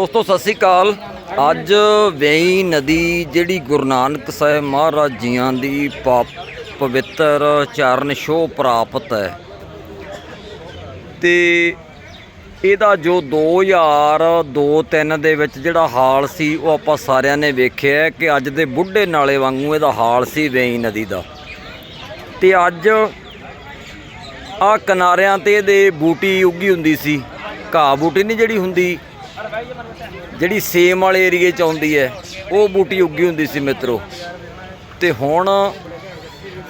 ਦੋਸਤੋ, ਸਤਿ ਸ੍ਰੀ ਅਕਾਲ। ਅੱਜ ਵੇਈ ਨਦੀ ਜਿਹੜੀ ਗੁਰੂ ਨਾਨਕ ਸਾਹਿਬ ਮਹਾਰਾਜ ਜੀਆਂ ਦੀ ਪਾ- ਪਵਿੱਤਰ ਚਰਨ ਛੋਹ ਪ੍ਰਾਪਤ ਹੈ। ਤੇ ਇਹਦਾ ਜੋ 2002-3 ਦੇ ਵਿੱਚ ਜਿਹੜਾ ਹਾਲ ਸੀ, ਉਹ ਆਪਾਂ ਸਾਰਿਆਂ ਨੇ ਵੇਖਿਆ ਕਿ ਅੱਜ ਦੇ ਬੁੱਢੇ ਨਾਲੇ ਵਾਂਗੂ ਇਹਦਾ ਹਾਲ ਸੀ ਵੇਈ ਨਦੀ ਦਾ। ਤੇ ਅੱਜ ਆ ਕਿਨਾਰਿਆਂ ਤੇ ਇਹਦੇ ਬੂਟੀ ਉੱਗੀ ਹੁੰਦੀ ਸੀ। ਘਾਹ ਬੂਟੀ ਨਹੀਂ ਜਿਹੜੀ ਹੁੰਦੀ ਜਿਹੜੀ ਸੇਮ ਵਾਲੇ ਏਰੀਏ ਚ ਆਉਂਦੀ ਹੈ, ਉਹ ਬੂਟੀ ਉੱਗੀ ਹੁੰਦੀ ਸੀ ਮਿੱਤਰੋ। ਤੇ ਹੁਣ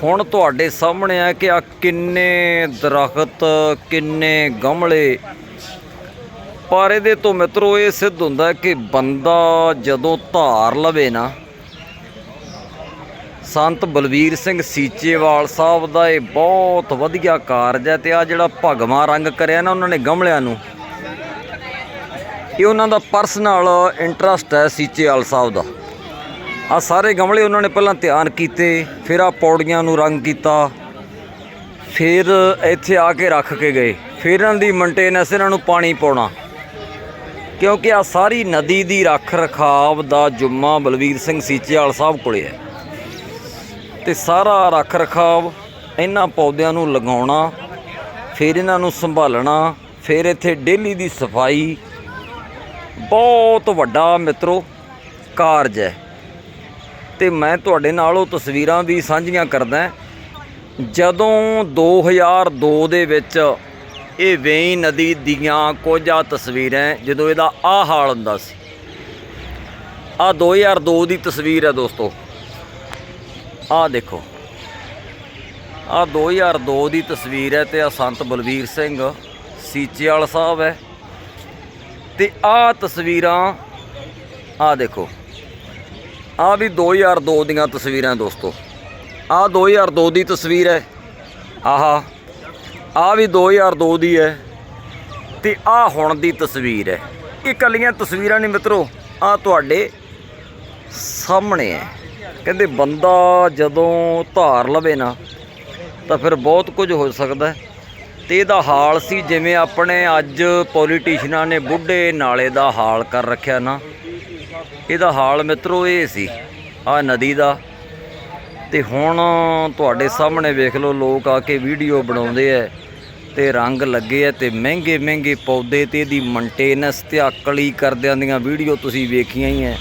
ਹੁਣ ਤੁਹਾਡੇ ਸਾਹਮਣੇ ਆ ਕਿ ਆ ਕਿੰਨੇ ਦਰਖਤ, ਕਿੰਨੇ ਗਮਲੇ। ਪਰ ਇਹਦੇ ਤੋਂ ਮਿੱਤਰੋ, ਇਹ ਸਿੱਧ ਹੁੰਦਾ ਕਿ ਬੰਦਾ ਜਦੋਂ ਧਾਰ ਲਵੇ ਨਾ, ਸੰਤ ਬਲਵੀਰ ਸਿੰਘ ਸੀਚੇਵਾਲ ਸਾਹਿਬ ਦਾ ਇਹ ਬਹੁਤ ਵਧੀਆ ਕਾਰਜ ਹੈ ਤੇ ਆ ਜਿਹੜਾ ਭਗਵਾ ਰੰਗ ਕਰਿਆ ਨਾ, ਉਹਨਾਂ ਨੇ ਗਮਲਿਆਂ ਨੂੰ ਇਹ ਉਹਨਾਂ ਦਾ ਪਰਸਨਲ ਇੰਟਰਸਟ ਹੈ ਸੀਚੇਵਾਲ ਸਾਹਿਬ ਦਾ। ਆ ਸਾਰੇ ਗਮਲੇ ਉਹਨਾਂ ਨੇ ਪਹਿਲਾਂ ਧਿਆਨ ਕੀਤੇ, ਫਿਰ ਆ ਪੌੜੀਆਂ ਨੂੰ ਰੰਗ ਕੀਤਾ, ਫਿਰ ਇੱਥੇ ਆ ਕੇ ਰੱਖ ਕੇ ਗਏ। ਫਿਰ ਇਹਨਾਂ ਦੀ ਮੇਨਟੇਨੈਂਸ ਇਹਨਾਂ ਨੂੰ ਪਾਣੀ ਪਾਉਣਾ। ਕਿਉਂਕਿ ਆ ਸਾਰੀ ਨਦੀ ਦੀ ਰੱਖ ਰਖਾਵ ਦਾ ਜੁੰਮਾ ਬਲਵੀਰ ਸਿੰਘ ਸੀਚੇਵਾਲ ਸਾਹਿਬ ਕੋਲੇ ਹੈ। ਤੇ ਸਾਰਾ ਰੱਖ ਰਖਾਵ ਇਹਨਾਂ ਪੌਦਿਆਂ ਨੂੰ ਲਗਾਉਣਾ, ਫਿਰ ਇਹਨਾਂ ਨੂੰ ਸੰਭਾਲਣਾ, ਫਿਰ ਇੱਥੇ ਡੇਲੀ ਦੀ ਸਫ਼ਾਈ ਬਹੁਤ ਵੱਡਾ ਮਿੱਤਰੋ, ਕਾਰਜ ਹੈ। ਤੇ ਮੈਂ ਤੁਹਾਡੇ ਨਾਲ ਉਹ ਤਸਵੀਰਾਂ ਵੀ ਸਾਂਝੀਆਂ ਕਰਦਾ ਜਦੋਂ 2002 ਦੇ ਵਿੱਚ ਇਹ ਵੇਈ ਨਦੀ ਦੀਆਂ ਕੁਝ ਆ ਤਸਵੀਰਾਂ ਜਦੋਂ ਇਹਦਾ ਆ ਹਾਲ ਹੁੰਦਾ ਸੀ। ਆ 2002 ਦੀ ਤਸਵੀਰ ਹੈ ਦੋਸਤੋ। ਆ ਦੇਖੋ। ਆ 2002 ਦੀ ਤਸਵੀਰ ਹੈ ਤੇ ਆ ਸੰਤ ਬਲਵੀਰ ਸਿੰਘ ਸੀਚੇਵਾਲ ਸਾਹਿਬ ਹੈ। ਤੇ ਆ ਤਸਵੀਰਾਂ ਆ ਦੇਖੋ। ਆ ਵੀ 2002 ਦੀਆਂ ਤਸਵੀਰਾਂ ਦੋਸਤੋ। ਆ 2002 ਦੀ ਤਸਵੀਰ ਹੈ। ਆਹਾ ਆ ਵੀ 2002 ਦੀ ਹੈ ਤੇ ਆ ਹੁਣ ਦੀ ਤਸਵੀਰ ਹੈ। ਇਹ ਕੱਲੀਆਂ ਤਸਵੀਰਾਂ ਨਹੀਂ ਮਿੱਤਰੋ ਆ ਤੁਹਾਡੇ ਸਾਹਮਣੇ ਹੈ। ਕਹਿੰਦੇ ਬੰਦਾ ਜਦੋਂ ਧਾਰ ਲਵੇ ਨਾ, ਤਾਂ ਫਿਰ ਬਹੁਤ ਕੁਝ ਹੋ ਸਕਦਾ ਹੈ। ਤੇ ਇਹਦਾ ਹਾਲ ਸੀ, ਜਿਵੇਂ ਆਪਣੇ ਅੱਜ ਪੋਲੀਟੀਸ਼ੀਨਾਂ ਨੇ ਬੁੱਢੇ ਨਾਲੇ ਦਾ ਹਾਲ ਕਰ ਰੱਖਿਆ ਨਾ। ਇਹਦਾ ਹਾਲ ਮਿੱਤਰੋ ਇਹ ਸੀ, ਆ ਨਦੀ ਦਾ। ਤੇ ਹੁਣ ਤੁਹਾਡੇ ਸਾਹਮਣੇ ਵੇਖ ਲਓ, ਲੋਕ ਆ ਕੇ ਵੀਡੀਓ ਬਣਾਉਂਦੇ ਐ, ਤੇ ਰੰਗ ਲੱਗੇ ਐ, ਤੇ ਮਹਿੰਗੇ ਮਹਿੰਗੇ ਪੌਦੇ ਤੇ ਇਹਦੀ ਮੇਨਟੇਨੈਂਸ ਤੇ ਆ ਕਲੀ ਕਰਦਿਆਂ ਦੀਆਂ ਵੀਡੀਓ ਤੁਸੀਂ ਵੇਖੀਆਂ ਹੀ ਐ।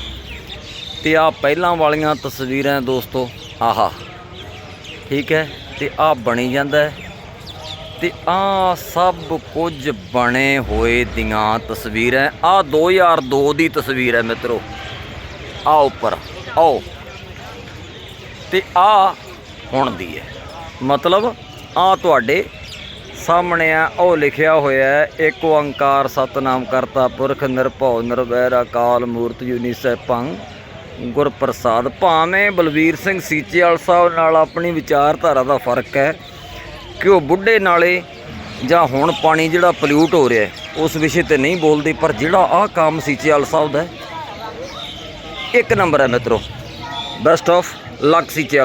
ਤੇ ਆ ਪਹਿਲਾਂ ਵਾਲੀਆਂ ਤਸਵੀਰਾਂ ਦੋਸਤੋ, ਆਹਾ। ਠੀਕ ਹੈ ਤੇ ਆ ਬਣੀ ਜਾਂਦਾ ਹੈ ਤੇ ਆ ਸਭ ਕੁਝ ਬਣੇ ਹੋਏ ਦੀਆਂ ਤਸਵੀਰਾਂ ਆ 2002 ਦੀ ਤਸਵੀਰ ਹੈ ਮਿੱਤਰੋ। ਆ ਉੱਪਰ, ਆਓ। ਤੇ ਆ ਹੁਣ ਦੀ ਹੈ। ਮਤਲਬ ਆ ਤੁਹਾਡੇ ਸਾਹਮਣੇ ਆ, ਉਹ ਲਿਖਿਆ ਹੋਇਆ ਹੈ ਏਕ ਓੰਕਾਰ ਸਤਨਾਮ ਕਰਤਾ ਪੁਰਖ ਨਿਰਭਉ ਨਿਰਵੈਰ ਅਕਾਲ ਮੂਰਤ ਜੁਨੀ ਸੈਭੰ ਗੁਰ ਭਾਵੇਂ ਬਲਵੀਰ ਸਿੰਘ ਸੀਚੇਵਾਲ ਸਾਹਿਬ ਨਾਲ ਆਪਣੀ ਵਿਚਾਰਧਾਰਾ ਦਾ ਫ਼ਰਕ ਹੈ ਕਿ ਉਹ ਬੁੱਢੇ ਨਾਲੇ ਜਾਂ ਹੁਣ ਪਾਣੀ ਜਿਹੜਾ ਪੋਲਿਊਟ ਹੋ ਰਿਹਾ ਉਸ ਵਿਸ਼ੇ ਤੇ ਨਹੀਂ ਬੋਲਦੇ, ਪਰ ਜਿਹੜਾ ਆਹ ਕੰਮ ਸੀਚੇਵਾਲ ਸਾਹਿਬ ਦਾ, ਇੱਕ ਨੰਬਰ ਹੈ ਮਿੱਤਰੋ ਬੈਸਟ ਆਫ ਲੱਕ ਸੀਚੇਵਾਲ